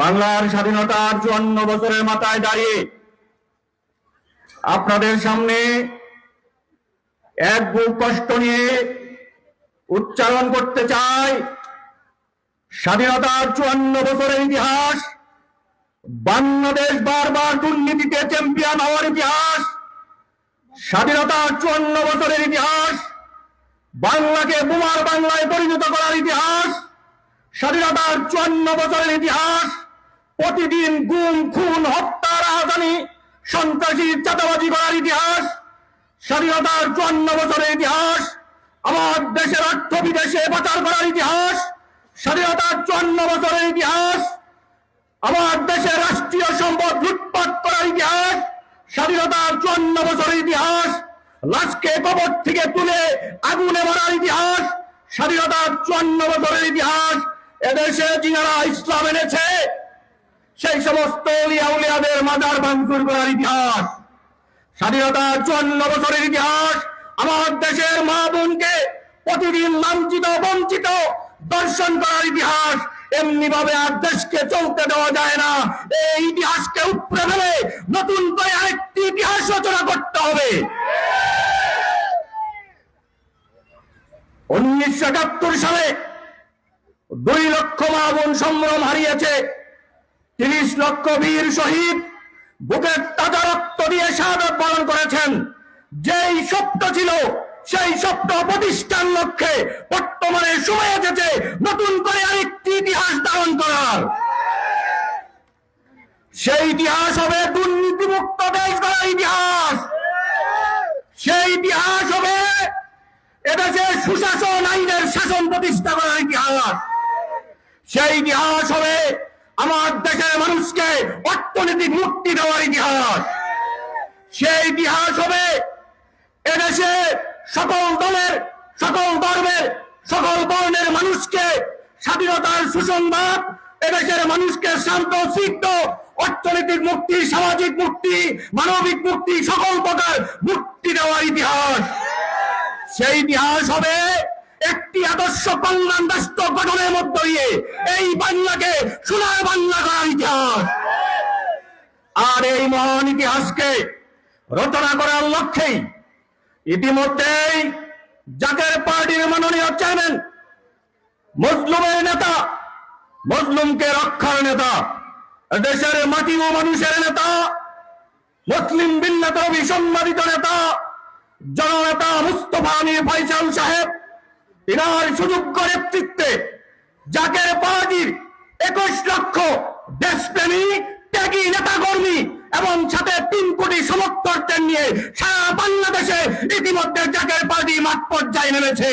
বাংলার স্বাধীনতার চুয়ান্ন বছরের মাথায় দাঁড়িয়ে আপনাদের সামনে এক বুক কষ্ট নিয়ে উচ্চারণ করতে চাই। স্বাধীনতার চুয়ান্ন বছরের ইতিহাস, বাংলাদেশ বারবার দুর্নীতিতে চ্যাম্পিয়ন হওয়ার ইতিহাস স্বাধীনতার চুয়ান্ন বছরের ইতিহাস, বাংলাকে বোমার বাংলায় পরিণত করার ইতিহাস স্বাধীনতার চুয়ান্ন বছরের ইতিহাস, প্রতিদিন গুম, খুন হত্যা রাজধানী সন্ত্রাসী, চাঁদাবাজি করার ইতিহাস, স্বাধীনতার চুয়ান্ন বছরের ইতিহাস, আমার দেশের অর্থ বিদেশে পাচার করার ইতিহাস, স্বাধীনতার চুয়ান্ন বছরের ইতিহাস, আমার দেশের রাষ্ট্রীয় সম্পদ লুটপাট করার ইতিহাস, স্বাধীনতার চুয়ান্ন বছরের ইতিহাস, লাশকে কবর থেকে তুলে আগুনে মারার ইতিহাস, স্বাধীনতার চুয়ান্ন বছরের ইতিহাস এদেশে যিনারা ইসলাম এনেছে, সেই সমস্ত উলিয়া উলিয়াদের মাজার ভাঙচুর করার ইতিহাস। স্বাধীনতার চুয়ান্ন বছরের ইতিহাস, আমার দেশের মা বোনকে প্রতিদিন লাঞ্ছিত, বঞ্চিত, দর্শন করার ইতিহাস এমনি ভাবে আর দেশকে চলতে দেওয়া যায় না। এই ইতিহাসকে উপরে ফেলে নতুন করে আরেকটি ইতিহাস রচনা করতে হবে। উনিশশো একাত্তর সালে দুই লক্ষ মা বোন সম্ভ্রম হারিয়েছে, তিরিশ লক্ষ বীর শহীদ বুকের তাজা রক্ত দিয়ে শাহাদত পালন করেছেন। যেই সত্য ছিল, সেই সত্য প্রতিষ্ঠান লক্ষ্যে বর্তমানে সময় এসেছে নতুন করে আরেকটি ইতিহাস ধারণ করার। সেই ইতিহাস হবে দুর্নীতিমুক্ত দেশ গড়ার ইতিহাস। সেই ইতিহাস হবে এদেশে সুশাসন আইনের শাসন প্রতিষ্ঠা করার ইতিহাস। সেই ইতিহাস হবে আমার দেশের মানুষকে অর্থনৈতিক মুক্তি দেওয়ার ইতিহাস। সেই ইতিহাস হবে এদেশে সকল দলের, সকল ধর্মের সকল বর্ণের মানুষকে স্বাধীনতার সুসংবাদ, এদেশের মানুষকে শান্ত, সিদ্ধ অর্থনৈতিক মুক্তি, সামাজিক মুক্তি, মানবিক মুক্তি, সকল প্রকার মুক্তি দেওয়ার ইতিহাস। সেই ইতিহাস হবে একটি আদর্শ কল্যাণ রাষ্ট্র গঠনের মধ্য দিয়ে এই বাংলাকে সোনার বাংলা করার ইতিহাস। আর এই মহান ইতিহাসকে রচনা করার লক্ষ্যেই ইতিমধ্যেই জাকের পার্টির মাননীয় চেয়ারম্যান, মজলুমের নেতা, মজলুমকে রক্ষার নেতা, দেশের মাটি ও মানুষের নেতা, মুসলিম বিল্লাত বিসম্মানিত নেতা, জননেতা মুস্তফা আলী ফয়সাল সাহেব ইনার সুযোগ্য নেতৃত্বে জাকের পার্টির একুশ লক্ষ দেশপ্রেমী, ত্যাগী নেতা এবং সাথে তিন কোটি সমর্থকদের নিয়ে সারা বাংলাদেশে ইতিমধ্যে জাকের পার্টি মাঠ পর্যায়ে নেমেছে।